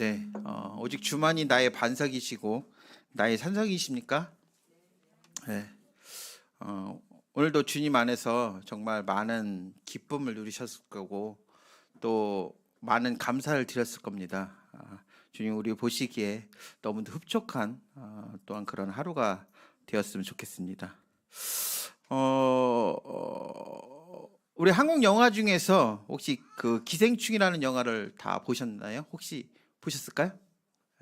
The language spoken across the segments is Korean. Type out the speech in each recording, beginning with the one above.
네, 어, 오직 주만이 나의 반석이시고 나의 산석이십니까? 네. 어, 오늘도 주님 안에서 정말 많은 기쁨을 누리셨을 거고 또 많은 감사를 드렸을 겁니다. 아, 주님 우리 보시기에 너무 흡족한 어, 또한 그런 하루가 되었으면 좋겠습니다. 어, 어, 우리 한국 영화 중에서 혹시 그 기생충이라는 영화를 다 보셨나요? 혹시 보셨을까요?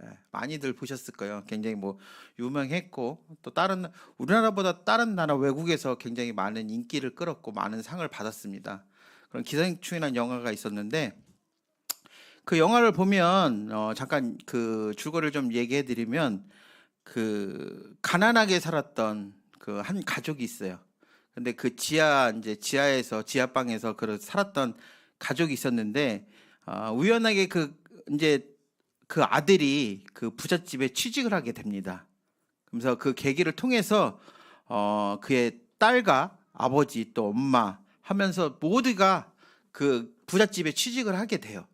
예, 많이들 보셨을 거예요. 굉장히 뭐 유명했고 또 다른 우리나라보다 다른 나라 외국에서 굉장히 많은 인기를 끌었고 많은 상을 받았습니다. 그런 기생충이라는 영화가 있었는데 그 영화를 보면 어, 잠깐 그 줄거리를 좀 얘기해 드리면 그 가난하게 살았던 그 한 가족이 있어요. 근데 그 지하 이제 지하에서 지하방에서 그 살았던 가족이 있었는데 어, 우연하게 그 이제 그 아들이 그 부잣집에 취직을 하게 됩니다. 그래서 그 계기를 통해서 어 그의 딸과 아버지 또 엄마 하면서 모두가 그 부잣집에 취직을 하게 돼요.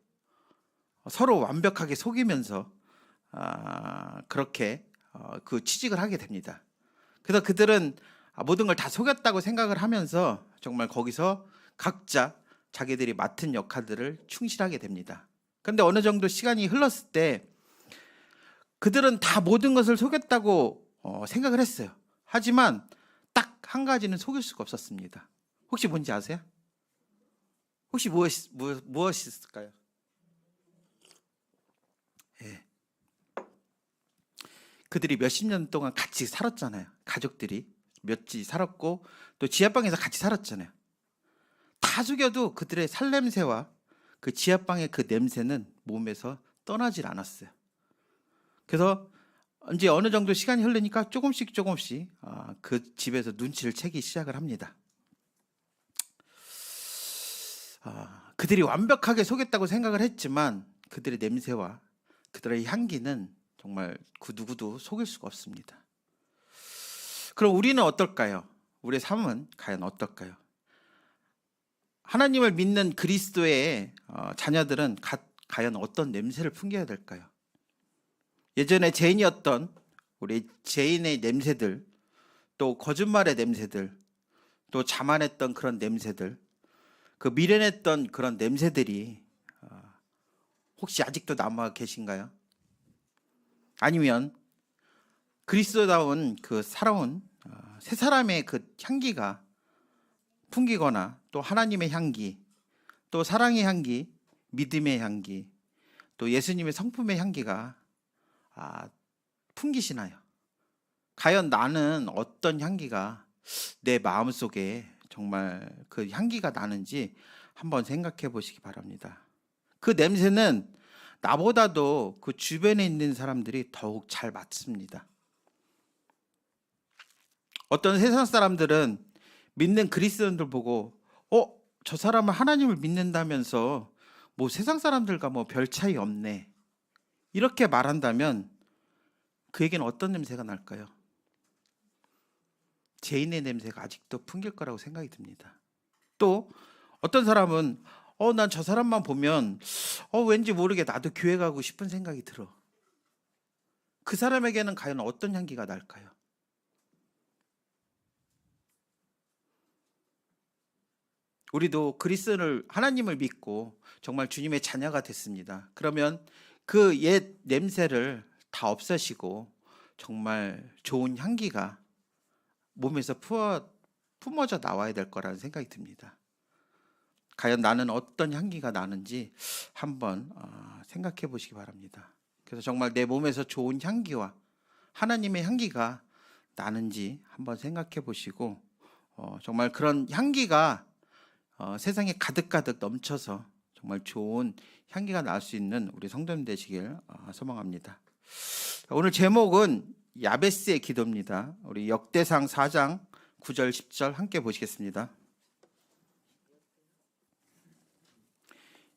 서로 완벽하게 속이면서 아 그렇게 어, 그 취직을 하게 됩니다. 그래서 그들은 아, 모든 걸 다 속였다고 생각을 하면서 정말 거기서 각자 자기들이 맡은 역할들을 충실하게 됩니다. 근데 어느 정도 시간이 흘렀을 때 그들은 다 모든 것을 속였다고 어, 생각을 했어요. 하지만 딱 한 가지는 속일 수가 없었습니다. 혹시 뭔지 아세요? 혹시 무엇 무엇 무엇이 있을까요? 예. 그들이 몇십 년 동안 같이 살았잖아요. 가족들이 몇지 살았고 또 지하방에서 같이 살았잖아요. 다 속여도 그들의 살냄새와 그 지하방의 그 냄새는 몸에서 떠나질 않았어요. 그래서 이제 어느 정도 시간이 흐르니까 조금씩 조금씩 아, 그 집에서 눈치를 채기 시작을 합니다. 아, 그들이 완벽하게 속였다고 생각을 했지만 그들의 냄새와 그들의 향기는 정말 그 누구도 속일 수가 없습니다. 그럼 우리는 어떨까요? 우리의 삶은 과연 어떨까요? 하나님을 믿는 그리스도의 어, 자녀들은 가, 과연 어떤 냄새를 풍겨야 될까요? 예전에 죄인이었던 우리 죄인의 냄새들, 또 거짓말의 냄새들, 또 자만했던 그런 냄새들, 그 미련했던 그런 냄새들이 어, 혹시 아직도 남아 계신가요? 아니면 그리스도다운 그 살아온 어, 새 사람의 그 향기가 풍기거나 또 하나님의 향기, 또 사랑의 향기, 믿음의 향기, 또 예수님의 성품의 향기가 아, 풍기시나요? 과연 나는 어떤 향기가 내 마음 속에 정말 그 향기가 나는지 한번 생각해 보시기 바랍니다. 그 냄새는 나보다도 그 주변에 있는 사람들이 더욱 잘 맡습니다. 어떤 세상 사람들은 믿는 그리스도인들 보고 어, 저 사람은 하나님을 믿는다면서 뭐 세상 사람들과 뭐 별 차이 없네. 이렇게 말한다면 그에게는 어떤 냄새가 날까요? 죄인의 냄새가 아직도 풍길 거라고 생각이 듭니다. 또 어떤 사람은 어, 난 저 사람만 보면 어, 왠지 모르게 나도 교회 가고 싶은 생각이 들어. 그 사람에게는 과연 어떤 향기가 날까요? 우리도 그리스도를 하나님을 믿고 정말 주님의 자녀가 됐습니다. 그러면 그 옛 냄새를 다 없애시고 정말 좋은 향기가 몸에서 부어, 품어져 나와야 될 거라는 생각이 듭니다. 과연 나는 어떤 향기가 나는지 한번 어, 생각해 보시기 바랍니다. 그래서 정말 내 몸에서 좋은 향기와 하나님의 향기가 나는지 한번 생각해 보시고 어, 정말 그런 향기가 어, 세상에 가득가득 넘쳐서 정말 좋은 향기가 날 수 있는 우리 성도님 되시길 어, 소망합니다. 오늘 제목은 야베스의 기도입니다. 우리 역대상 4장 9절 10절 함께 보시겠습니다.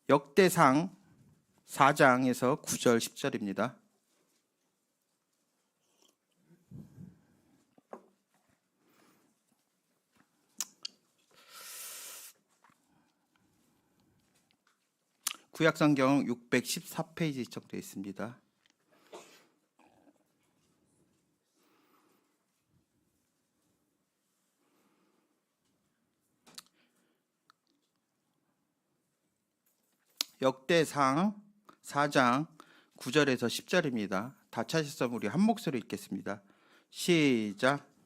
역대상 4장에서 9절 10절입니다. 구약성경 614페이지 정도 있습니다. 역대상 4장 9절에서 10절입니다. 다 찾으셨으면 우리 한 목소리 읽겠습니다. 시작.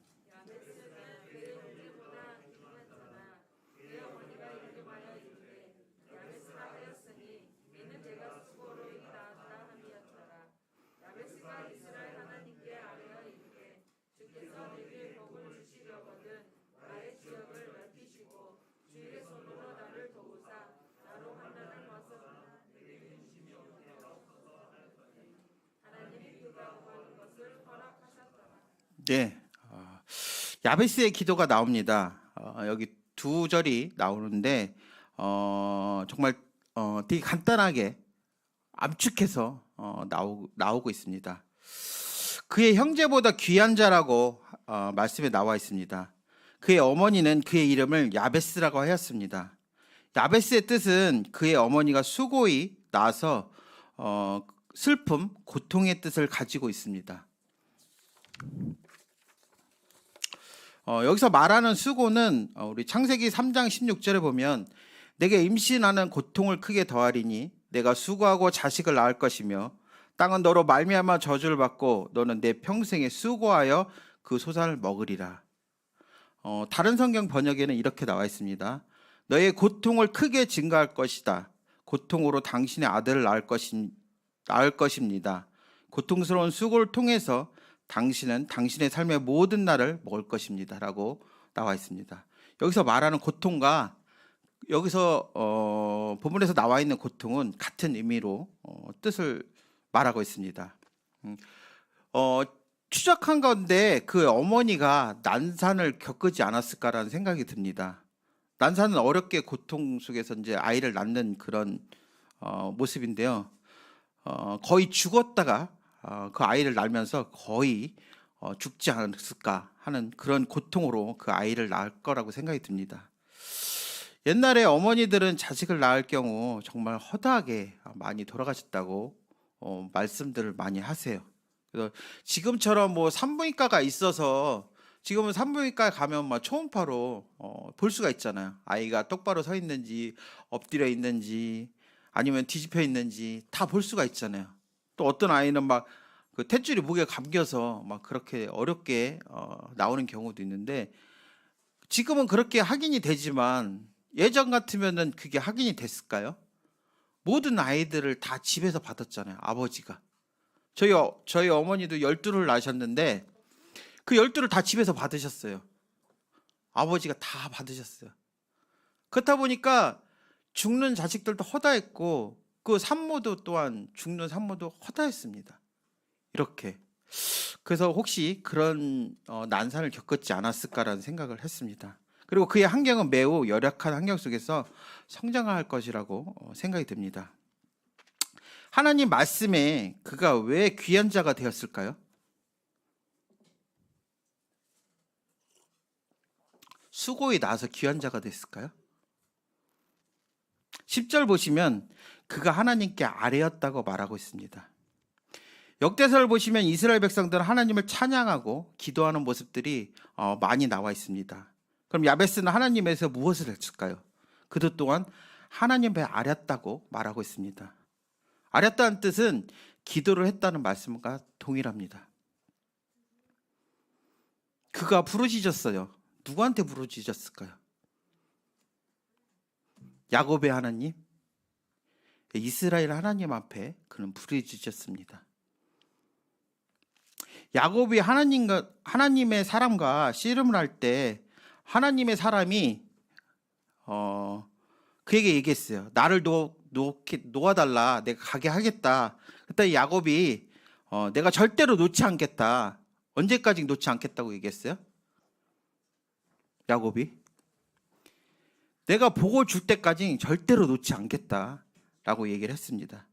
네, 어, 야베스의 기도가 나옵니다. 어, 여기 두 절이 나오는데 어, 정말 어, 되게 간단하게 압축해서 어, 나오, 나오고 있습니다. 그의 형제보다 귀한 자라고 어, 말씀에 나와 있습니다. 그의 어머니는 그의 이름을 야베스라고 하였습니다. 야베스의 뜻은 그의 어머니가 수고히 나서 어, 슬픔, 고통의 뜻을 가지고 있습니다. 어, 여기서 말하는 수고는 어, 우리 창세기 3장 16절에 보면 내게 임신하는 고통을 크게 더하리니 내가 수고하고 자식을 낳을 것이며 땅은 너로 말미암아 저주를 받고 너는 내 평생에 수고하여 그 소산을 먹으리라. 어, 다른 성경 번역에는 이렇게 나와 있습니다. 너의 고통을 크게 증가할 것이다. 고통으로 당신의 아들을 낳을 것이 낳을 것입니다. 고통스러운 수고를 통해서 당신은 당신의 삶의 모든 날을 먹을 것입니다 라고 나와 있습니다. 여기서 말하는 고통과 여기서 어, 본문에서 나와 있는 고통은 같은 의미로 어, 뜻을 말하고 있습니다. 음, 어, 추적한 건데 그 어머니가 난산을 겪지 않았을까라는 생각이 듭니다. 난산은 어렵게 고통 속에서 이제 아이를 낳는 그런 어, 모습인데요. 어, 거의 죽었다가 어, 그 아이를 낳으면서 거의 어, 죽지 않았을까 하는 그런 고통으로 그 아이를 낳을 거라고 생각이 듭니다. 옛날에 어머니들은 자식을 낳을 경우 정말 허다하게 많이 돌아가셨다고 어, 말씀들을 많이 하세요. 그래서 지금처럼 뭐 산부인과가 있어서 지금은 산부인과에 가면 막 초음파로 어, 볼 수가 있잖아요. 아이가 똑바로 서 있는지 엎드려 있는지 아니면 뒤집혀 있는지 다 볼 수가 있잖아요. 또 어떤 아이는 막 그 탯줄이 목에 감겨서 막 그렇게 어렵게 어, 나오는 경우도 있는데 지금은 그렇게 확인이 되지만 예전 같으면은 그게 확인이 됐을까요? 모든 아이들을 다 집에서 받았잖아요. 아버지가. 저희 어, 저희 어머니도 열두를 낳으셨는데 그 열두를 다 집에서 받으셨어요. 아버지가 다 받으셨어요. 그렇다 보니까 죽는 자식들도 허다했고 그 산모도 또한 죽는 산모도 허다했습니다. 이렇게. 그래서 혹시 그런 어, 난산을 겪었지 않았을까라는 생각을 했습니다. 그리고 그의 환경은 매우 열악한 환경 속에서 성장할 것이라고 어, 생각이 듭니다. 하나님 말씀에 그가 왜 귀한 자가 되었을까요? 수고에 나서 귀한 자가 됐을까요? 10절 보시면 그가 하나님께 아래였다고 말하고 있습니다. 역대서를 보시면 이스라엘 백성들은 하나님을 찬양하고 기도하는 모습들이 어, 많이 나와 있습니다. 그럼 야베스는 하나님에서 무엇을 했을까요? 그도 또한 하나님의 아렸다고 말하고 있습니다. 아렸다는 뜻은 기도를 했다는 말씀과 동일합니다. 그가 부르짖었어요. 누구한테 부르짖었을까요? 야곱의 하나님, 이스라엘 하나님 앞에 그는 부르짖었습니다. 야곱이 하나님과 하나님의 사람과 씨름을 할 때 하나님의 사람이 어 그에게 얘기했어요. 나를 놓, 놓게, 놓아달라. 내가 가게 하겠다. 그때 야곱이 어, 내가 절대로 놓지 않겠다. 언제까지 놓지 않겠다고 얘기했어요? 야곱이 내가 보고 줄 때까지 절대로 놓지 않겠다 라고 얘기를 했습니다.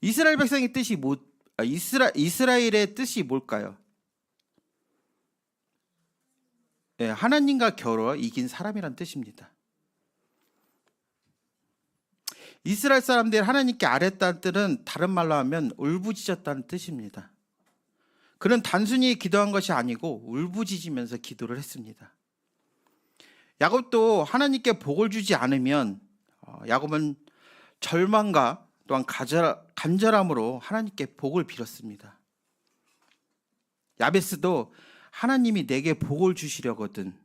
이스라엘 백성의 뜻이 뭐 아, 이스라 이스라엘의 뜻이 뭘까요? 네, 하나님과 겨루어 이긴 사람이란 뜻입니다. 이스라엘 사람들이 하나님께 아랬다는 뜻은 다른 말로 하면 울부짖었다는 뜻입니다. 그는 단순히 기도한 것이 아니고 울부짖으면서 기도를 했습니다. 야곱도 하나님께 복을 주지 않으면 어, 야곱은 절망과 또한 간절함으로 하나님께 복을 빌었습니다. 야베스도 하나님이 내게 복을 주시려거든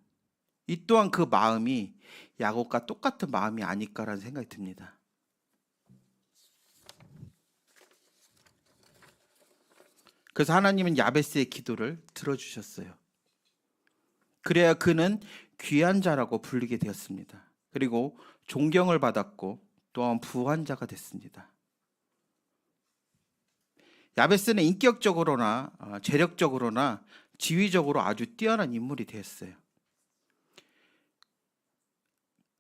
이 또한 그 마음이 야곱과 똑같은 마음이 아닐까라는 생각이 듭니다. 그래서 하나님은 야베스의 기도를 들어주셨어요. 그래야 그는 귀한 자라고 불리게 되었습니다. 그리고 존경을 받았고 또한 부한 자가 됐습니다. 야베스는 인격적으로나 어, 재력적으로나 지위적으로 아주 뛰어난 인물이 되었어요.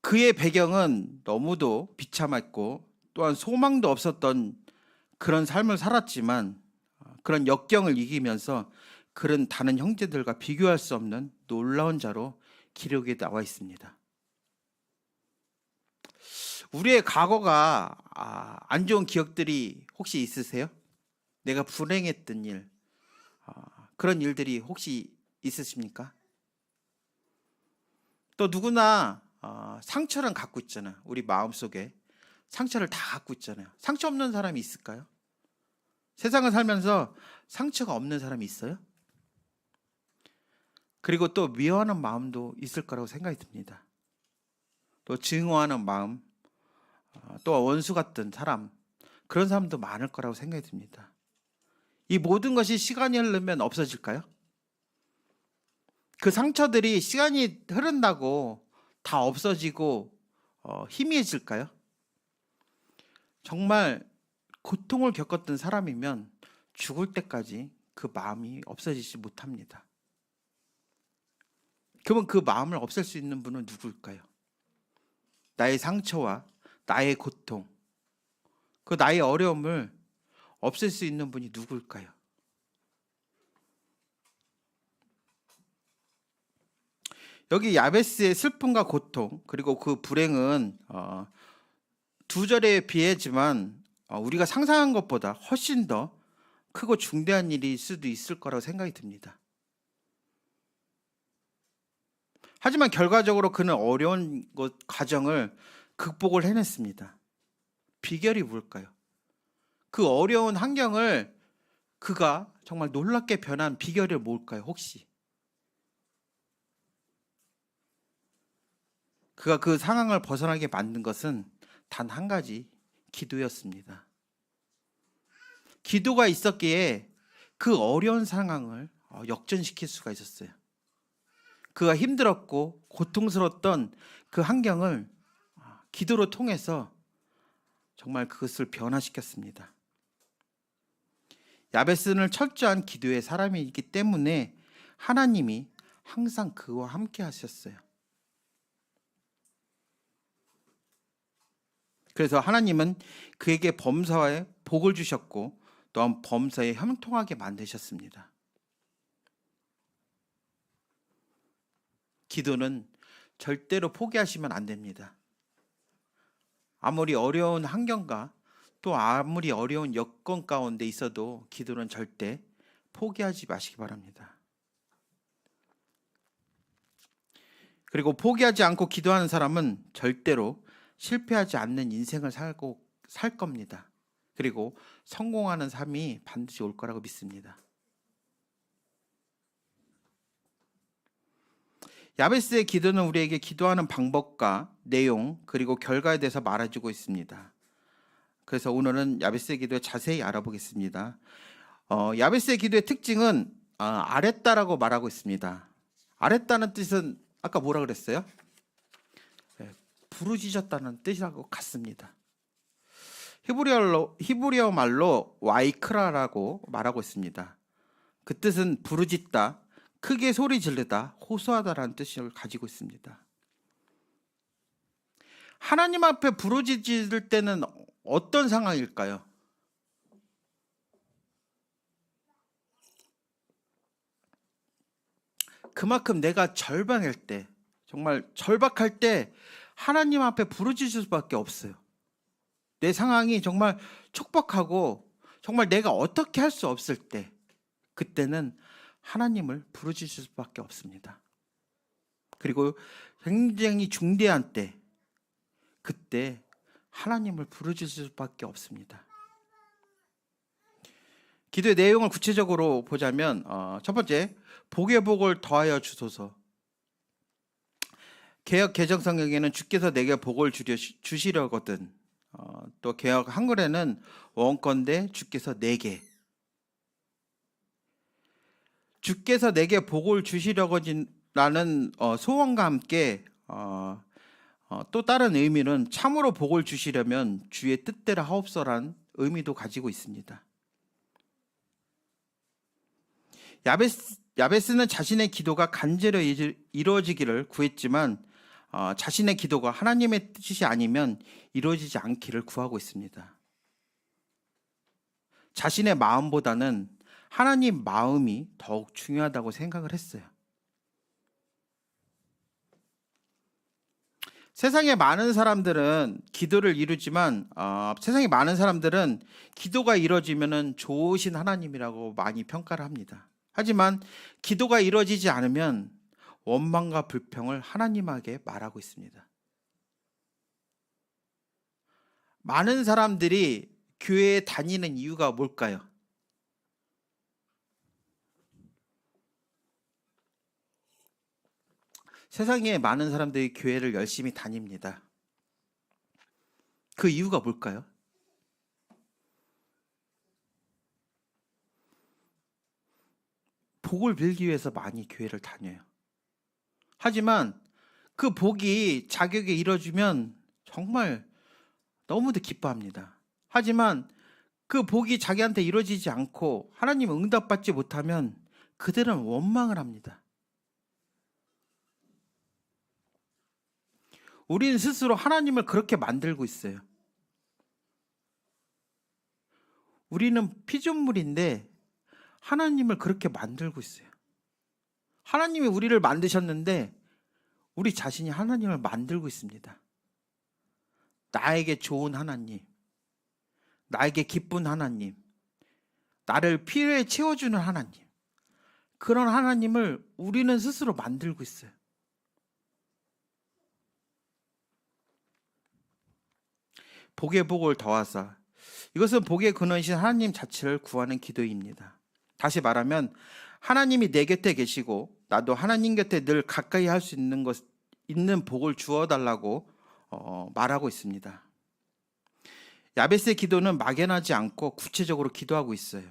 그의 배경은 너무도 비참했고 또한 소망도 없었던 그런 삶을 살았지만 어, 그런 역경을 이기면서 그런 다른 형제들과 비교할 수 없는 놀라운 자로 기록에 나와 있습니다. 우리의 과거가 아, 안 좋은 기억들이 혹시 있으세요? 내가 불행했던 일, 아, 그런 일들이 혹시 있으십니까? 또 누구나 어, 상처는 갖고 있잖아요. 우리 마음 속에 상처를 다 갖고 있잖아요. 상처 없는 사람이 있을까요? 세상을 살면서 상처가 없는 사람이 있어요? 그리고 또 미워하는 마음도 있을 거라고 생각이 듭니다. 또 증오하는 마음, 어, 또 원수 같은 사람, 그런 사람도 많을 거라고 생각이 듭니다. 이 모든 것이 시간이 흐르면 없어질까요? 그 상처들이 시간이 흐른다고 다 없어지고 어, 희미해질까요? 정말 고통을 겪었던 사람이면 죽을 때까지 그 마음이 없어지지 못합니다. 그러면 그 마음을 없앨 수 있는 분은 누구일까요? 나의 상처와 나의 고통, 그 나의 어려움을 없앨 수 있는 분이 누구일까요? 여기 야베스의 슬픔과 고통 그리고 그 불행은 어, 두 절에 비하지만 어, 우리가 상상한 것보다 훨씬 더 크고 중대한 일일 수도 있을 거라고 생각이 듭니다. 하지만 결과적으로 그는 어려운 것 과정을 극복을 해냈습니다. 비결이 뭘까요? 그 어려운 환경을 그가 정말 놀랍게 변한 비결이 뭘까요? 혹시 그가 그 상황을 벗어나게 만든 것은 단 한 가지 기도였습니다. 기도가 있었기에 그 어려운 상황을 어, 역전시킬 수가 있었어요. 그가 힘들었고 고통스러웠던 그 환경을 아, 기도로 통해서 정말 그것을 변화시켰습니다. 야베스는 철저한 기도의 사람이기 때문에 하나님이 항상 그와 함께 하셨어요. 그래서 하나님은 그에게 범사에 복을 주셨고 또한 범사에 형통하게 만드셨습니다. 기도는 절대로 포기하시면 안 됩니다. 아무리 어려운 환경과 또 아무리 어려운 여건 가운데 있어도 기도는 절대 포기하지 마시기 바랍니다. 그리고 포기하지 않고 기도하는 사람은 절대로 실패하지 않는 인생을 살고 살 겁니다. 그리고 성공하는 삶이 반드시 올 거라고 믿습니다. 야베스의 기도는 우리에게 기도하는 방법과 내용 그리고 결과에 대해서 말해주고 있습니다. 그래서 오늘은 야베스의 기도에 자세히 알아보겠습니다. 어, 야베스의 기도의 특징은 어, 아랬다라고 말하고 있습니다. 아랬다는 뜻은 아까 뭐라 그랬어요? 네, 부르짖었다는 뜻이라고 같습니다. 히브리어로 히브리어 말로 와이크라라고 말하고 있습니다. 그 뜻은 부르짖다, 크게 소리 지르다, 호소하다라는 뜻을 가지고 있습니다. 하나님 앞에 부르짖을 때는 어떤 상황일까요? 그만큼 내가 절망할 때, 정말 절박할 때 하나님 앞에 부르짖을 수밖에 없어요. 내 상황이 정말 촉박하고 정말 내가 어떻게 할 수 없을 때 그때는 하나님을 부르짖을 수밖에 없습니다. 그리고 굉장히 중대한 때 그때 하나님을 부르짖을 수밖에 없습니다. 기도의 내용을 구체적으로 보자면 어, 첫 번째 복의 복을 더하여 주소서. 개혁 개정 성경에는 주께서 내게 복을 주려, 주시려거든. 어, 또 개혁 한글에는 원건대 주께서 내게 주께서 내게 복을 주시려거든라는 어, 소원과 함께 어, 어, 또 다른 의미는 참으로 복을 주시려면 주의 뜻대로 하옵소란 의미도 가지고 있습니다. 야베스, 야베스는 자신의 기도가 간절히 이루- 이루어지기를 구했지만 어, 자신의 기도가 하나님의 뜻이 아니면 이루어지지 않기를 구하고 있습니다. 자신의 마음보다는 하나님 마음이 더욱 중요하다고 생각을 했어요. 세상에 많은 사람들은 기도를 이루지만 어, 세상에 많은 사람들은 기도가 이루어지면은 좋으신 하나님이라고 많이 평가를 합니다. 하지만 기도가 이루어지지 않으면 원망과 불평을 하나님에게 말하고 있습니다. 많은 사람들이 교회에 다니는 이유가 뭘까요? 세상에 많은 사람들이 교회를 열심히 다닙니다. 그 이유가 뭘까요? 복을 빌기 위해서 많이 교회를 다녀요. 하지만 그 복이 자격에 이뤄주면 정말 너무도 기뻐합니다. 하지만 그 복이 자기한테 이루어지지 않고 하나님 응답받지 못하면 그들은 원망을 합니다. 우리는 스스로 하나님을 그렇게 만들고 있어요. 우리는 피조물인데 하나님을 그렇게 만들고 있어요. 하나님이 우리를 만드셨는데 우리 자신이 하나님을 만들고 있습니다. 나에게 좋은 하나님, 나에게 기쁜 하나님, 나를 필요에 채워주는 하나님, 그런 하나님을 우리는 스스로 만들고 있어요. 복의 복을 더하사 이것은 복의 근원이신 하나님 자체를 구하는 기도입니다. 다시 말하면 하나님이 내 곁에 계시고 나도 하나님 곁에 늘 가까이 할 수 있는 것 있는 복을 주어 달라고 어, 말하고 있습니다. 야베스의 기도는 막연하지 않고 구체적으로 기도하고 있어요.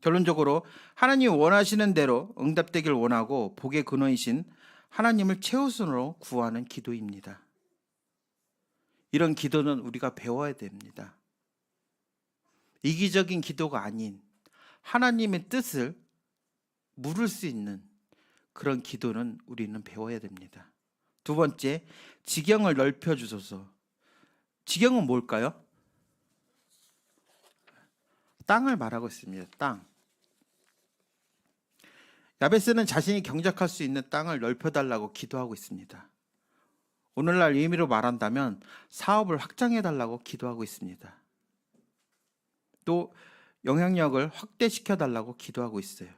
결론적으로 하나님이 원하시는 대로 응답되길 원하고 복의 근원이신 하나님을 최우선으로 구하는 기도입니다. 이런 기도는 우리가 배워야 됩니다. 이기적인 기도가 아닌 하나님의 뜻을 물을 수 있는 그런 기도는 우리는 배워야 됩니다. 두 번째, 지경을 넓혀 주소서. 지경은 뭘까요? 땅을 말하고 있습니다. 땅. 야베스는 자신이 경작할 수 있는 땅을 넓혀 달라고 기도하고 있습니다. 오늘날 의미로 말한다면 사업을 확장해 달라고 기도하고 있습니다. 또 영향력을 확대시켜 달라고 기도하고 있어요.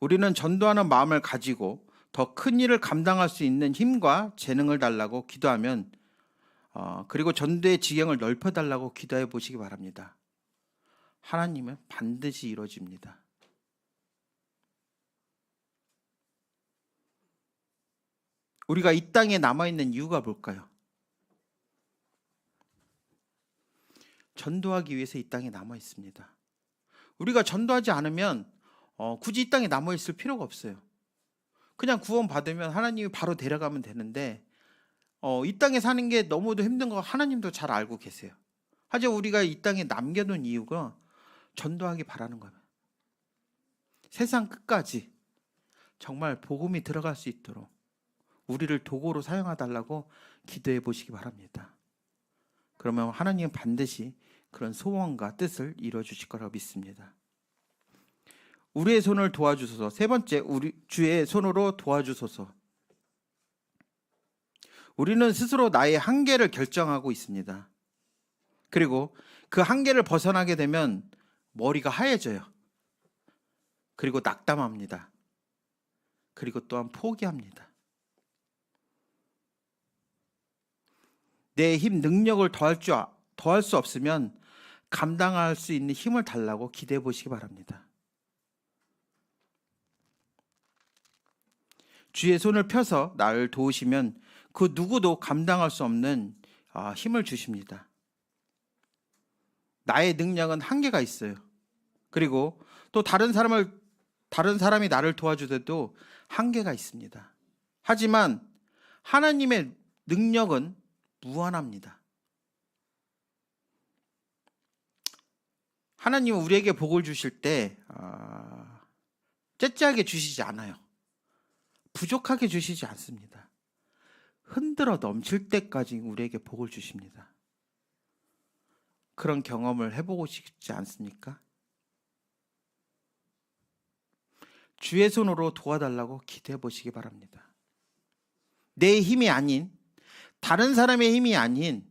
우리는 전도하는 마음을 가지고 더 큰 일을 감당할 수 있는 힘과 재능을 달라고 기도하면 어, 그리고 전도의 지경을 넓혀 달라고 기도해 보시기 바랍니다. 하나님은 반드시 이루어집니다. 우리가 이 땅에 남아 있는 이유가 뭘까요? 전도하기 위해서 이 땅에 남아 있습니다. 우리가 전도하지 않으면 어, 굳이 이 땅에 남아 있을 필요가 없어요. 그냥 구원 받으면 하나님이 바로 데려가면 되는데 어, 이 땅에 사는 게 너무도 힘든 거 하나님도 잘 알고 계세요. 하지만 우리가 이 땅에 남겨놓은 이유가 전도하기 바라는 거예요. 세상 끝까지 정말 복음이 들어갈 수 있도록 우리를 도구로 사용하달라고 기도해 보시기 바랍니다. 그러면 하나님은 반드시 그런 소원과 뜻을 이루어 주실 거라고 믿습니다. 우리의 손을 도와주소서. 세 번째, 우리 주의 손으로 도와주소서. 우리는 스스로 나의 한계를 결정하고 있습니다. 그리고 그 한계를 벗어나게 되면 머리가 하얘져요. 그리고 낙담합니다. 그리고 또한 포기합니다. 내 힘, 능력을 더할 줄 아- 더할 수 없으면 감당할 수 있는 힘을 달라고 기대해 보시기 바랍니다. 주의 손을 펴서 나를 도우시면 그 누구도 감당할 수 없는 아, 힘을 주십니다. 나의 능력은 한계가 있어요. 그리고 또 다른 사람을 다른 사람이 나를 도와주더라도 한계가 있습니다. 하지만 하나님의 능력은 무한합니다. 하나님은 우리에게 복을 주실 때 아, 째째하게 주시지 않아요. 부족하게 주시지 않습니다. 흔들어 넘칠 때까지 우리에게 복을 주십니다. 그런 경험을 해보고 싶지 않습니까? 주의 손으로 도와달라고 기대해 보시기 바랍니다. 내 힘이 아닌 다른 사람의 힘이 아닌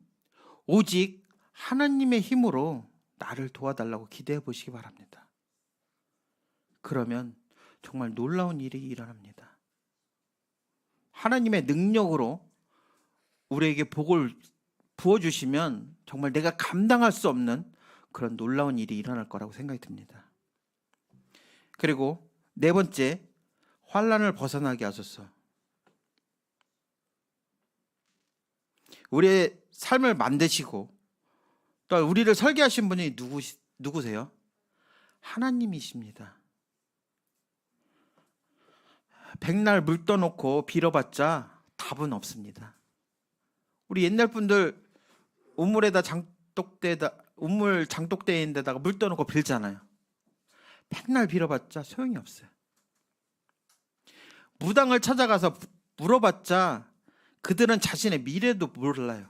오직 하나님의 힘으로 나를 도와달라고 기대해 보시기 바랍니다. 그러면 정말 놀라운 일이 일어납니다. 하나님의 능력으로 우리에게 복을 부어주시면 정말 내가 감당할 수 없는 그런 놀라운 일이 일어날 거라고 생각이 듭니다. 그리고 네 번째, 환란을 벗어나게 하소서. 우리의 삶을 만드시고 또 우리를 설계하신 분이 누구 누구세요? 하나님이십니다. 백날 물 떠놓고 빌어봤자 답은 없습니다. 우리 옛날 분들 우물에다 장독대다 우물 장독대인데다가 물 떠놓고 빌잖아요. 백날 빌어봤자 소용이 없어요. 무당을 찾아가서 물어봤자 그들은 자신의 미래도 몰라요.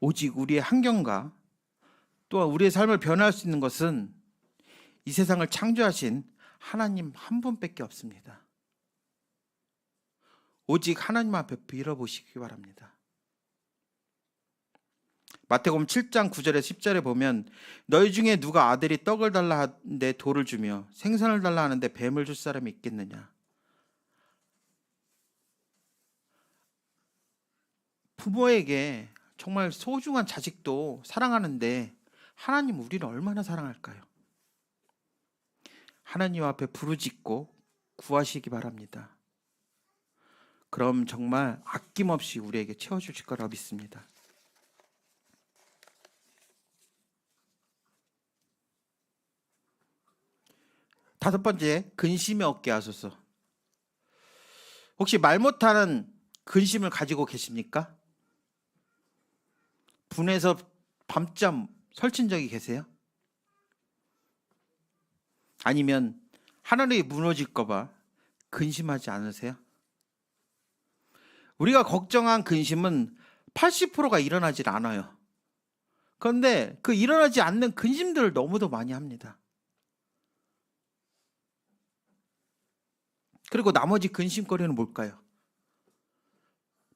오직 우리의 환경과 또한 우리의 삶을 변화할 수 있는 것은 이 세상을 창조하신 하나님 한 분밖에 없습니다. 오직 하나님 앞에 빌어보시기 바랍니다. 마태복음 7장 9절에 10절에 보면 너희 중에 누가 아들이 떡을 달라 하는데 돌을 주며 생선을 달라 하는데 뱀을 줄 사람이 있겠느냐? 부모에게 정말 소중한 자식도 사랑하는데 하나님 우리를 얼마나 사랑할까요? 하나님 앞에 부르짖고 구하시기 바랍니다. 그럼 정말 아낌없이 우리에게 채워주실 거라 믿습니다. 다섯 번째, 근심에 얻게 하소서. 혹시 말 못하는 근심을 가지고 계십니까? 분해서 밤잠 설친 적이 계세요? 아니면 하늘이 무너질까봐 근심하지 않으세요? 우리가 걱정한 근심은 80%가 일어나질 않아요. 그런데 그 일어나지 않는 근심들을 너무도 많이 합니다. 그리고 나머지 근심거리는 뭘까요?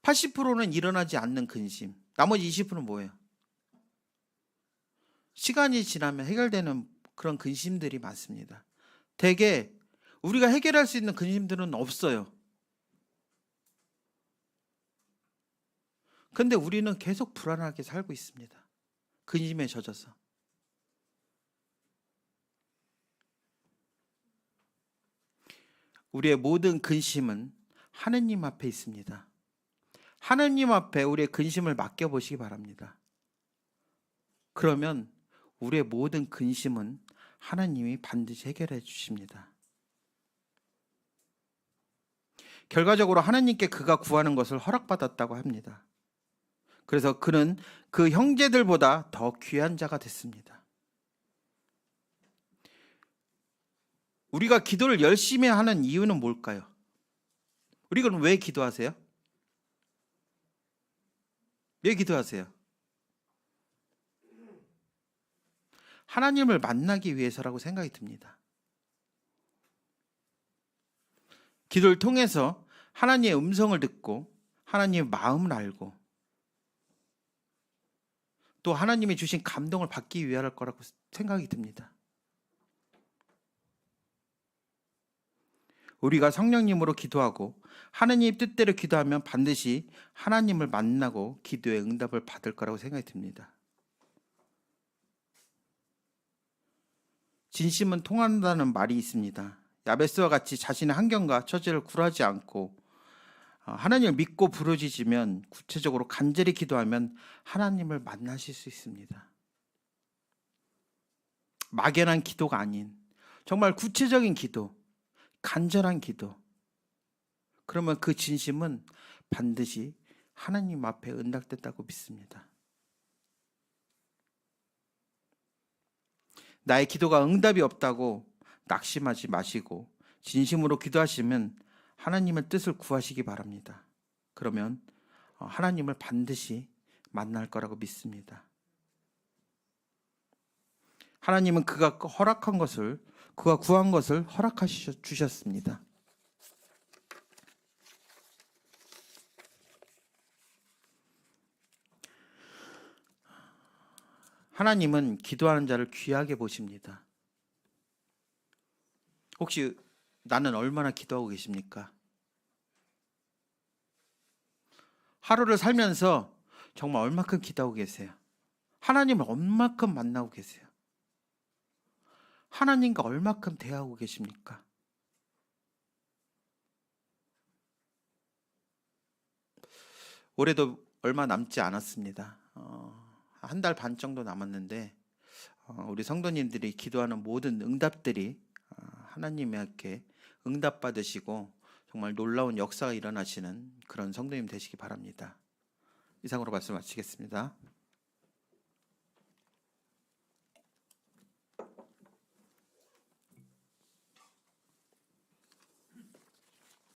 80%는 일어나지 않는 근심. 나머지 20%는 뭐예요? 시간이 지나면 해결되는 그런 근심들이 많습니다. 대개 우리가 해결할 수 있는 근심들은 없어요. 근데 우리는 계속 불안하게 살고 있습니다. 근심에 젖어서. 우리의 모든 근심은 하느님 앞에 있습니다. 하느님 앞에 우리의 근심을 맡겨보시기 바랍니다. 그러면 우리의 모든 근심은 하나님이 반드시 해결해 주십니다. 결과적으로 하나님께 그가 구하는 것을 허락받았다고 합니다. 그래서 그는 그 형제들보다 더 귀한 자가 됐습니다. 우리가 기도를 열심히 하는 이유는 뭘까요? 우리가 왜 기도하세요? 왜 기도하세요? 하나님을 만나기 위해서라고 생각이 듭니다. 기도를 통해서 하나님의 음성을 듣고 하나님의 마음을 알고 또 하나님이 주신 감동을 받기 위할 거라고 생각이 듭니다. 우리가 성령님으로 기도하고 하나님 뜻대로 기도하면 반드시 하나님을 만나고 기도의 응답을 받을 거라고 생각이 듭니다. 진심은 통한다는 말이 있습니다. 야베스와 같이 자신의 환경과 처지를 굴하지 않고 어, 하나님을 믿고 부르짖으면 구체적으로 간절히 기도하면 하나님을 만나실 수 있습니다. 막연한 기도가 아닌 정말 구체적인 기도, 간절한 기도. 그러면 그 진심은 반드시 하나님 앞에 응답됐다고 믿습니다. 나의 기도가 응답이 없다고 낙심하지 마시고 진심으로 기도하시면 하나님의 뜻을 구하시기 바랍니다. 그러면 어, 하나님을 반드시 만날 거라고 믿습니다. 하나님은 그가 허락한 것을 그가 구한 것을 허락하셔 주셨습니다. 하나님은 기도하는 자를 귀하게 보십니다. 혹시 나는 얼마나 기도하고 계십니까? 하루를 살면서 정말 얼마큼 기도하고 계세요? 하나님을 얼마큼 만나고 계세요? 하나님과 얼마큼 대하고 계십니까? 올해도 얼마 남지 않았습니다. 어, 한 달 반 정도 남았는데 어, 우리 성도님들이 기도하는 모든 응답들이 어, 하나님께 응답 받으시고 정말 놀라운 역사가 일어나시는 그런 성도님 되시기 바랍니다. 이상으로 말씀 마치겠습니다.